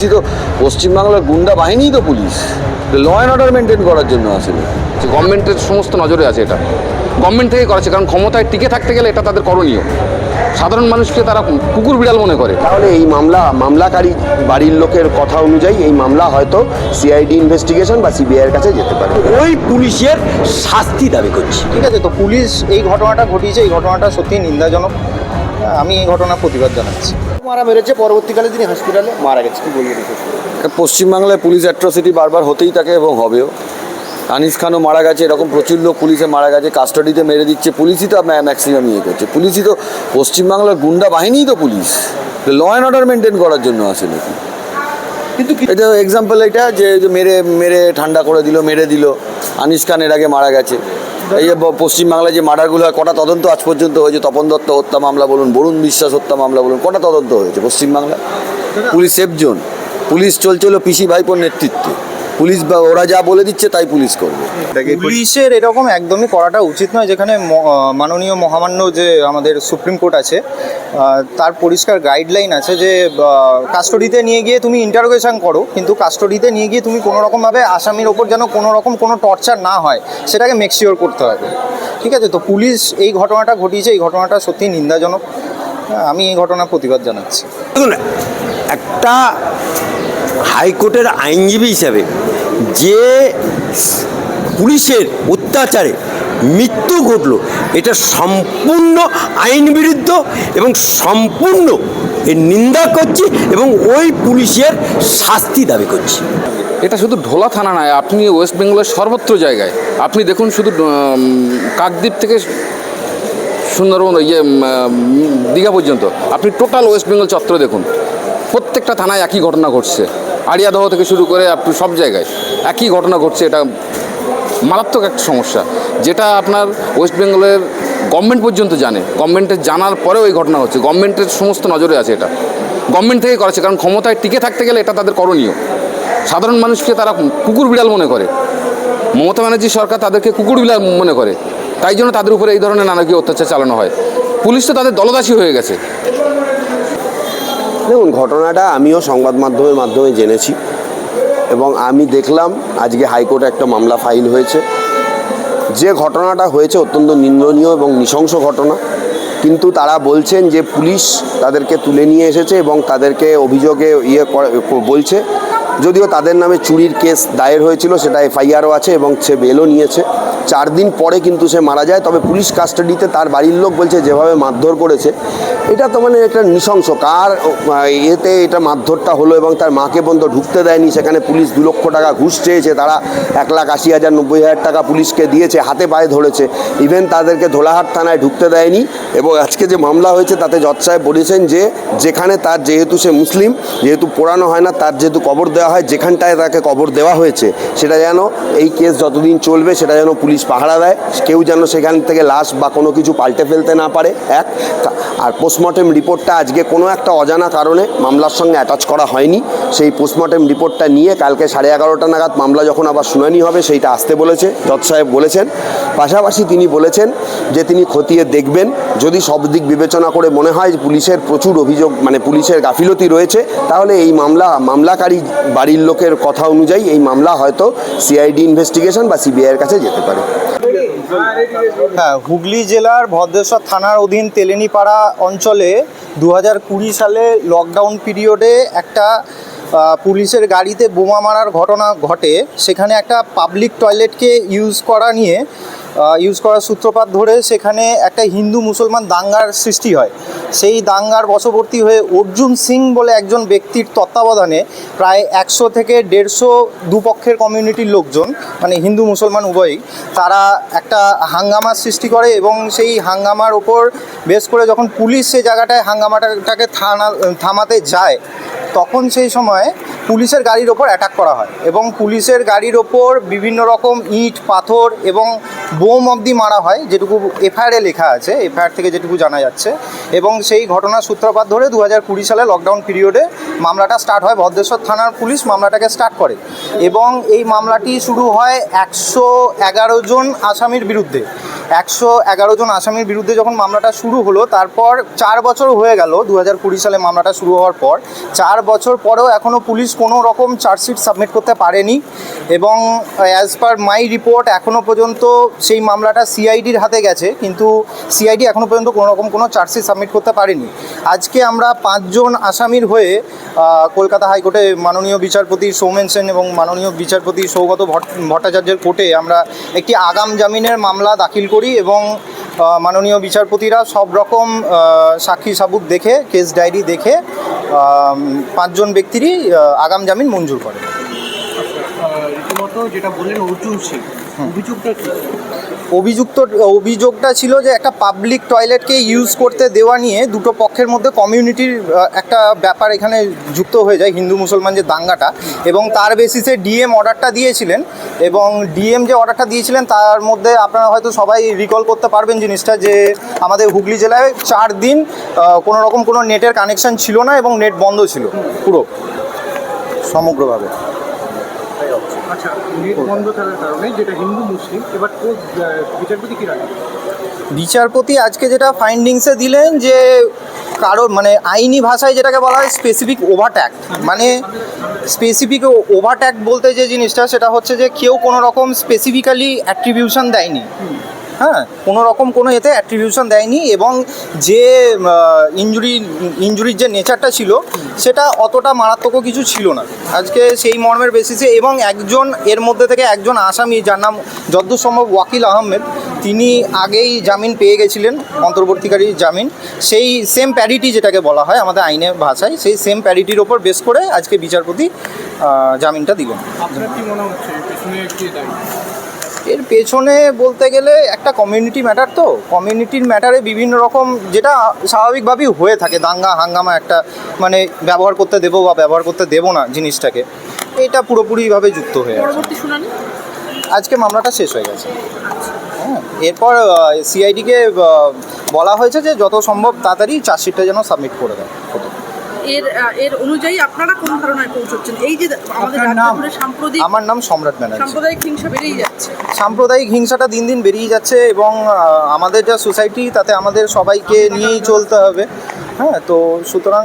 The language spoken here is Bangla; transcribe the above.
তো পশ্চিমবাংলার গুন্ডা বাহিনীই তো police. Law and order maintain করার জন্য আসলে যে গভর্নমেন্টের সমস্ত নজরে আছে এটা। গভর্নমেন্ট থেকে করেছে কারণ ক্ষমতায় টিকে থাকতে গেলে এটা তাদের করণীয়। সাধারণ মানুষকে তারা কুকুর বিড়াল মনে করে। তাহলে এই মামলা মামলাকারী বাড়ির লোকের কথা অনুযায়ী এই মামলা হয়তো সিআইডি ইনভেস্টিগেশন বা সিবিআই এর কাছে যেতে পারে। ওই পুলিশের শাস্তি দাবি করছি। ঠিক আছে তো পুলিশ এই ঘটনাটা ঘটিয়েছে এই ঘটনাটা সত্যি নিন্দাজনক। আমি এই ঘটনার প্রতিবাদ জানাচ্ছি। মারা মেরেছে পরবর্তীকালে তিনি হসপিটালে মারা গেছে কি বলবেন পশ্চিমবাংলায় পুলিশ অ্যাট্রসিটি বারবার হতেই থাকে এবং হবেও। আনিস খানও মারা গেছে এরকম প্রচুর লোক পুলিশে মারা গেছে কাস্টাডিতে মেরে দিচ্ছে পুলিশই তো ম্যাক্সিমাম ইয়ে করছে। পুলিশই তো পশ্চিমবাংলার গুন্ডা বাহিনীই তো police. Law and order maintain করার জন্য আসে নাকি? কিন্তু এটা এক্সাম্পল এটা যে যে মেরে মেরে ঠান্ডা করে দিল মেরে দিল। আনিস খান এর আগে মারা গেছে। এই যে পশ্চিমবাংলায় যে মার্ডারগুলো হয় কটা তদন্ত আজ পর্যন্ত হয়েছে? তপন দত্ত হত্যা মামলা বলুন বরুণ বিশ্বাস হত্যা মামলা বলুন কটা তদন্ত হয়েছে পশ্চিমবাংলায়? Police safe zone. পুলিশ চলছিল পিসি ভাইপোর নেতৃত্বে। পুলিশ বা ওরা যা বলে দিচ্ছে তাই পুলিশ করবে। পুলিশের এরকম একদমই করাটা উচিত নয় যেখানে ম- মাননীয় মহামান্য যে আমাদের সুপ্রিম কোর্ট আছে তার পরিষ্কার গাইডলাইন আছে যে কাস্টডিতে নিয়ে গিয়ে তুমি ইন্টারোগেশন করো কিন্তু কাস্টডিতে নিয়ে গিয়ে তুমি কোনো রকমভাবে আসামির ওপর যেন কোনো রকম কোনো টর্চার না হয় সেটাকে মেকশিওর করতে হবে। ঠিক আছে তো পুলিশ এই ঘটনাটা ঘটিয়েছে এই ঘটনাটা সত্যি নিন্দাজনক। হ্যাঁ, আমি এই ঘটনার প্রতিবাদ জানাচ্ছি। দেখুন একটা হাইকোর্টের আইনজীবী হিসাবে যে পুলিশের অত্যাচারে মৃত্যু ঘটল, এটা সম্পূর্ণ আইন বিরুদ্ধ এবং সম্পূর্ণ এর নিন্দা করছি এবং ওই পুলিশের শাস্তি দাবি করছি। এটা শুধু ঢোলা থানা নয়, আপনি ওয়েস্ট বেঙ্গলের সর্বত্র জায়গায়, আপনি দেখুন শুধু কাকদ্বীপ থেকে সুন্দরবন ইয়ে দীঘা পর্যন্ত, আপনি টোটাল ওয়েস্ট বেঙ্গল চত্বর দেখুন, প্রত্যেকটা থানায় একই ঘটনা ঘটছে। আড়িয়াদহ থেকে শুরু করে আপনি সব জায়গায়। একই ঘটনা ঘটছে, এটা মারাত্মক একটা সমস্যা, যেটা আপনার ওয়েস্ট বেঙ্গলের গভর্নমেন্ট পর্যন্ত জানে। গভর্নমেন্টের জানার পরেও এই ঘটনা হচ্ছে। গভর্নমেন্টের সমস্ত নজরে আছে এটা। গভর্নমেন্ট থেকে করেছে কারণ ক্ষমতায় টিকে থাকতে গেলে এটা তাদের করণীয়। সাধারণ মানুষকে তারা কুকুর বিড়াল মনে করে। মমতা ব্যানার্জি সরকার তাদেরকে কুকুর বিড়াল মনে করে। তাই জন্য তাদের উপরে এই ধরনের নানাকীয় অত্যাচার চালানো হয়। পুলিশ তো তাদের দলদাসী হয়ে গেছে। দেখুন, ঘটনাটা আমিও সংবাদ মাধ্যমের মাধ্যমে জেনেছি এবং আমি দেখলাম আজকে হাইকোর্টে একটা মামলা ফাইল হয়েছে। যে ঘটনাটা হয়েছে অত্যন্ত নিন্দনীয় এবং নৃশংস ঘটনা। কিন্তু তারা বলছেন যে পুলিশ তাদেরকে তুলে নিয়ে এসেছে এবং তাদেরকে অভিযোগে ইয়ে বলছে যদিও তাদের নামে চুরির কেস দায়ের হয়েছিল, সেটা এফআইআরও আছে এবং সে বেলও নিয়েছে। চার দিন পরে কিন্তু সে মারা যায়, তবে পুলিশ কাস্টাডিতে তার বাড়ির লোক বলছে যেভাবে মারধর করেছে, এটা তো মানে একটা নৃশংস। কার এতে এটা মারধরটা হলো এবং তার মাকে পর্যন্ত ঢুকতে দেয়নি, সেখানে পুলিশ দু লক্ষ টাকা ঘুষ চেয়েছে, তারা এক লাখ আশি হাজার নব্বই হাজার টাকা পুলিশকে দিয়েছে, হাতে পায়ে ধরেছে। ইভেন তাদেরকে ধোলাহাট থানায় ঢুকতে দেয়নি এবং আজকে যে মামলা হয়েছে, তাতে জজ সাহেব বলেছেন যে, যেখানে তার যেহেতু সে মুসলিম, যেহেতু পোড়ানো হয় না, তার যেহেতু কবর দেওয়া হয়, যেখানটায় তাকে কবর দেওয়া হয়েছে, সেটা যেন এই কেস যতদিন চলবে, সেটা যেন পুলিশ পাহারা দেয়। কেউ যেন সেখান থেকে লাশ বা কোনো কিছু পাল্টে ফেলতে না পারে। এক আর পোস্টমর্টেম রিপোর্টটা আজকে কোনো একটা অজানা কারণে মামলার সঙ্গে অ্যাটাচ করা হয়নি। সেই পোস্টমর্টেম রিপোর্টটা নিয়ে কালকে সাড়ে এগারোটা নাগাদ মামলা যখন আবার শুনানি হবে, সেইটা আসতে বলেছে, জজ সাহেব বলেছেন। পাশাপাশি তিনি বলেছেন যে তিনি খতিয়ে দেখবেন, যদি সব দিক বিবেচনা করে মনে হয় পুলিশের প্রচুর অভিযোগ মানে পুলিশের গাফিলতি রয়েছে, তাহলে এই মামলা, মামলাকারী বাড়ির লোকের কথা অনুযায়ী এই মামলা হয়তো সিআইডি ইনভেস্টিগেশন বা সিবিআইয়ের কাছে যেতে পারে। হ্যাঁ হুগলি জেলার ভদ্রেশ্বর থানার অধীন তেলেনিপাড়া অঞ্চলে দু হাজার কুড়ি সালে লকডাউন পিরিয়ডে একটা পুলিশের গাড়িতে বোমা মারার ঘটনা ঘটে। সেখানে একটা পাবলিক টয়লেটকে ইউজ করা নিয়ে ইউজ করার সূত্রপাত ধরে সেখানে একটা হিন্দু মুসলমান দাঙ্গার সৃষ্টি হয়। সেই দাঙ্গার বশবর্তী হয়ে অর্জুন সিং বলে একজন ব্যক্তির তত্ত্বাবধানে প্রায় একশো থেকে দেড়শো দুপক্ষের কমিউনিটির লোকজন মানে হিন্দু মুসলমান উভয়ই, তারা একটা হাঙ্গামার সৃষ্টি করে এবং সেই হাঙ্গামার ওপর বেশ করে যখন পুলিশ সেই জায়গাটায় হাঙ্গামাটাকে থানা, থামাতে যায়, তখন সেই সময় পুলিশের গাড়ির ওপর অ্যাটাক করা হয় এবং পুলিশের গাড়ির ওপর বিভিন্ন রকম ইট, পাথর এবং বোম অবধি মারা হয়, যেটুকু এফআইআরে লেখা আছে, এফআইআর থেকে যেটুকু জানা যাচ্ছে। এবং সেই ঘটনার সূত্রপাত ধরে দু কুড়ি সালে লকডাউন পিরিয়ডে মামলাটা স্টার্ট হয়। ভদ্রেশ্বর থানার পুলিশ মামলাটাকে স্টার্ট করে। এবং এই মামলাটি শুরু হয় একশো এগারো জন আসামির বিরুদ্ধে। একশো এগারো জন আসামির বিরুদ্ধে যখন মামলাটা শুরু হলো, তারপর চার বছর হয়ে গেল দু হাজার কুড়ি সালে মামলাটা শুরু হওয়ার পর। চার বছর পরেও এখনও পুলিশ কোনো রকম চার্জশিট সাবমিট করতে পারেনি এবং অ্যাজ পার মাই রিপোর্ট এখনও পর্যন্ত সেই মামলাটা সিআইডির হাতে গেছে, কিন্তু সিআইডি এখনও পর্যন্ত কোনো রকম কোনো চার্জশিট সাবমিট করতে পারেনি। আজকে আমরা পাঁচজন আসামির হয়ে কলকাতা হাইকোর্টে মাননীয় বিচারপতি সৌমেন সেন এবং মাননীয় বিচারপতি সৌগত ভট্ট- ভট্টাচার্যের কোর্টে আমরা একটি আগাম জামিনের মামলা দাখিল করি এবং মাননীয় বিচারপতিরা সব রকম সাক্ষী সাবুত দেখে কেস ডায়েরি দেখে পাঁচজন ব্যক্তিরই আগাম জামিন মঞ্জুর করে। রীতিমতো যেটা বললেন, অর্জুন সিং অভিযুক্ত, অভিযোগটা ছিল যে একটা পাবলিক টয়লেটকে ইউজ করতে দেওয়া নিয়ে দুটো পক্ষের মধ্যে কমিউনিটির একটা ব্যাপার এখানে যুক্ত হয়ে যায় হিন্দু মুসলমান যে দাঙ্গাটা এবং তার বেসিসে ডিএম অর্ডারটা দিয়েছিলেন এবং ডিএম যে অর্ডারটা দিয়েছিলেন তার মধ্যে আপনারা হয়তো সবাই রিকল করতে পারবেন জিনিসটা যে আমাদের হুগলি জেলায় চার দিন কোনো রকম কোনো নেটের কানেকশন ছিল না এবং নেট বন্ধ ছিল, পুরো, সমগ্রভাবে। আচ্ছা বিচারপতি আজকে যেটা ফাইন্ডিংসে দিলেন যে কারও মানে আইনি ভাষায় যেটাকে বলা হয় স্পেসিফিক ওভারট্যাক মানে স্পেসিফিক ওভারট্যাক বলতে যে জিনিসটা, সেটা হচ্ছে যে কেউ কোনো রকম স্পেসিফিক্যালি অ্যাট্রিবিউশন দেয়নি। হ্যাঁ কোনো রকম কোনো এতে অ্যাট্রিবিউশন দেয়নি এবং যে ইঞ্জুরি ইঞ্জুরির যে নেচারটা ছিল, সেটা অতটা মারাত্মকও কিছু ছিল না। আজকে সেই মর্মের বেসিসে এবং একজন, এর মধ্যে থেকে একজন আসামি, যার নাম যদ্দূর সম্ভব ওয়াকিল আহমেদ, তিনি আগেই জামিন পেয়ে গেছিলেন, অন্তর্বর্তীকারী জামিন। সেই সেম প্যারিটি যেটাকে বলা হয় আমাদের আইনের ভাষায়, সেই সেম প্যারিটির ওপর বেস করে আজকে বিচারপতি জামিনটা দিলেন। কি মনে হচ্ছে? এর পেছনে বলতে গেলে একটা কমিউনিটি ম্যাটার তো। কমিউনিটির ম্যাটারে বিভিন্ন রকম যেটা স্বাভাবিকভাবেই হয়ে থাকে। দাঙ্গা হাঙ্গামা একটা মানে ব্যবহার করতে দেবো বা ব্যবহার করতে দেবো না জিনিসটাকে। এটা পুরোপুরিভাবে যুক্ত হয়ে আজকে মামলাটা শেষ হয়ে গেছে। হ্যাঁ এরপর সিআইডিকে বলা হয়েছে যে যত সম্ভব তাড়াতাড়ি চার্জশিটটা যেন সাবমিট করে দেয়। এর এর অনুযায়ী আপনারা কোন ধারণায় পৌঁছচ্ছেন? এই যে আমাদের সাম্প্রদায়িক আমার নাম সম্রাট ব্যানার্জি। সাম্প্রদায়িক হিংসা বেড়েই যাচ্ছে। সাম্প্রদায়িক হিংসাটা দিন দিন বেরিয়ে যাচ্ছে এবং আমাদের যা সোসাইটি তাতে আমাদের সবাইকে নিয়েই চলতে হবে। হ্যাঁ তো সুতরাং